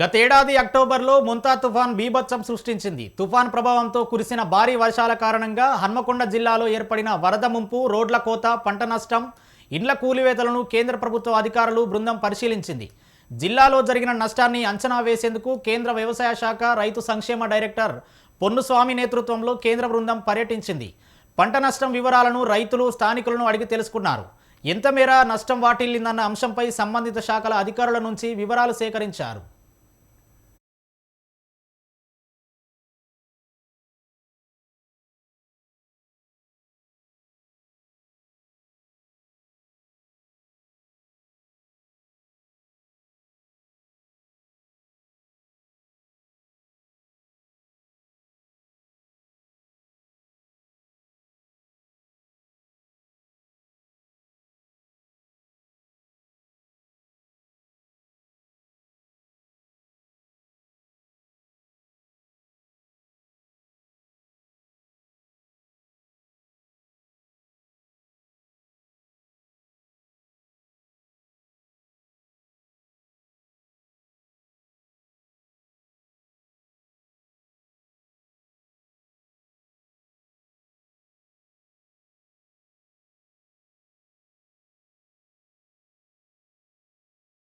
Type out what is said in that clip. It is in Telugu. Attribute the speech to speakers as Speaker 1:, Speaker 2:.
Speaker 1: గతేడాది అక్టోబర్లో ముంతా తుఫాన్ బీభత్సం సృష్టించింది. తుఫాన్ ప్రభావంతో కురిసిన భారీ వర్షాల కారణంగా హన్మకొండ జిల్లాలో ఏర్పడిన వరద ముంపు రోడ్ల కోత పంట నష్టం ఇండ్ల కూలివేతలను కేంద్ర ప్రభుత్వ అధికారులు బృందం పరిశీలించింది. జిల్లాలో జరిగిన నష్టాన్ని అంచనా వేసేందుకు కేంద్ర వ్యవసాయ శాఖ రైతు సంక్షేమ డైరెక్టర్ పొన్నుస్వామి నేతృత్వంలో కేంద్ర బృందం పర్యటించింది. పంట నష్టం వివరాలను రైతులు స్థానికులను అడిగి తెలుసుకున్నారు. ఎంత మేర నష్టం వాటిల్లిందన్న అంశంపై సంబంధిత శాఖల అధికారుల నుంచి వివరాలు సేకరించారు.